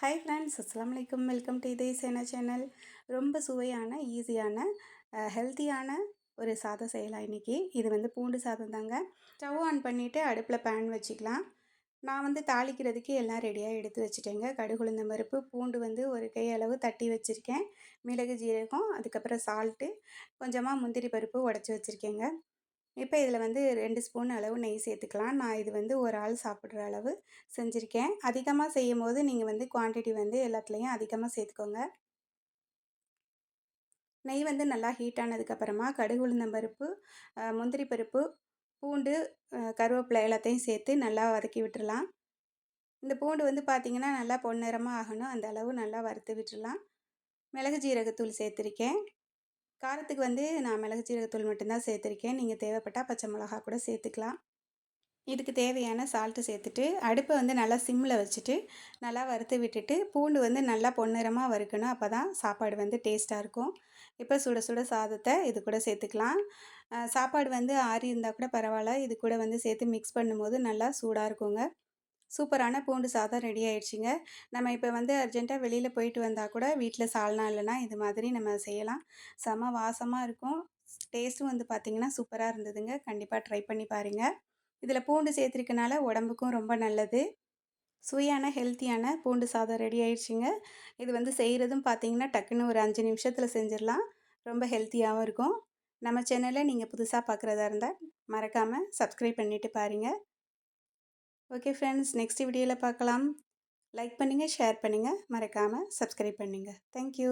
Hi friends அஸ்லாம் வலைக்கம் welcome to இதே சேனா சேனல் ரொம்ப சுவையான ஈஸியான ஹெல்த்தியான ஒரு சாதம் செய்யலாம் இன்றைக்கி இது வந்து பூண்டு சாதம் தாங்க. ஸ்டவ் ஆன் பண்ணிவிட்டு அடுப்பில் பேன் வச்சுக்கலாம். நான் வந்து தாளிக்கிறதுக்கு எல்லாம் ரெடியாக எடுத்து வச்சுட்டேங்க. கடுகுழுந்த பருப்பு பூண்டு வந்து ஒரு கை அளவு தட்டி வச்சுருக்கேன். மிளகு ஜீரகம் அதுக்கப்புறம் சால்ட்டு கொஞ்சமாக முந்திரி பருப்பு உடச்சி வச்சுருக்கேங்க. இப்போ இதில் வந்து ரெண்டு ஸ்பூன் அளவு நெய் சேர்த்துக்கலாம். நான் இது வந்து ஒரு ஆள் சாப்பிட்ற அளவு செஞ்சுருக்கேன். அதிகமாக செய்யும் போது நீங்கள் வந்து குவான்டிட்டி வந்து எல்லாத்துலேயும் அதிகமாக சேர்த்துக்கோங்க. நெய் வந்து நல்லா ஹீட் ஆனதுக்கப்புறமா கடுகு உளுந்தம்பருப்பு முந்திரி பருப்பு பூண்டு கருவேப்பிலை எல்லாத்தையும் சேர்த்து நல்லா வதக்கி விட்டுடலாம் இந்த பூண்டு வந்து பார்த்திங்கன்னா நல்லா பொன்னிறமாக ஆகணும். அந்த அளவு நல்லா வறுத்து விட்டுடலாம் மிளகு ஜீரகத்தூள் சேர்த்துருக்கேன். காரத்துக்கு வந்து நான் மிளகு சீரகத்தூள் மட்டும்தான் சேர்த்துருக்கேன். நீங்கள் தேவைப்பட்டால் பச்சை மிளகா கூட சேர்த்துக்கலாம். இதுக்கு தேவையான சால்ட்டு சேர்த்துட்டு அடுப்பை வந்து நல்லா சிம்மில் வச்சுட்டு நல்லா வறுத்து விட்டுட்டு பூண்டு வந்து நல்லா பொன்னிறமாக வறுக்கணும். அப்போ தான் சாப்பாடு வந்து டேஸ்ட்டாக இருக்கும். இப்போ சுட சுட சாதத்தை இது கூட சேர்த்துக்கலாம். சாப்பாடு வந்து ஆறி இருந்தால் கூட பரவாயில்ல. இது கூட வந்து சேர்த்து மிக்ஸ் பண்ணும்போது நல்லா சூடாக இருக்குங்க. சூப்பரான பூண்டு சாதம் ரெடி ஆயிடுச்சுங்க. நம்ம இப்போ வந்து அர்ஜென்ட்டாக வெளியில் போயிட்டு வந்தால் கூட வீட்டில் சால்னா இல்லைனா இது மாதிரி நம்ம செய்யலாம். செம வாசமாக இருக்கும். டேஸ்ட்டும் வந்து பார்த்திங்கன்னா சூப்பராக இருந்ததுங்க. கண்டிப்பாக ட்ரை பண்ணி பாருங்கள் இதில் பூண்டு சேர்த்துருக்கனால உடம்புக்கும் ரொம்ப நல்லது. சுவையான ஹெல்த்தியான பூண்டு சாதம் ரெடி ஆயிடுச்சுங்க. இது வந்து செய்கிறதும் பார்த்திங்கன்னா டக்குன்னு ஒரு அஞ்சு நிமிஷத்தில் செஞ்சிடலாம். ரொம்ப ஹெல்த்தியாகவும் இருக்கும். நம்ம சேனலை நீங்கள் புதுசாக பார்க்குறதா இருந்தால் மறக்காமல் சப்ஸ்கிரைப் பண்ணிவிட்டு பாருங்கள் ஓகே ஃப்ரெண்ட்ஸ் நெக்ஸ்ட் வீடியோவில் பார்க்கலாம். லைக் பண்ணுங்கள் ஷேர் பண்ணுங்கள் மறக்காமல் சப்ஸ்கிரைப் பண்ணுங்கள் தேங்க்யூ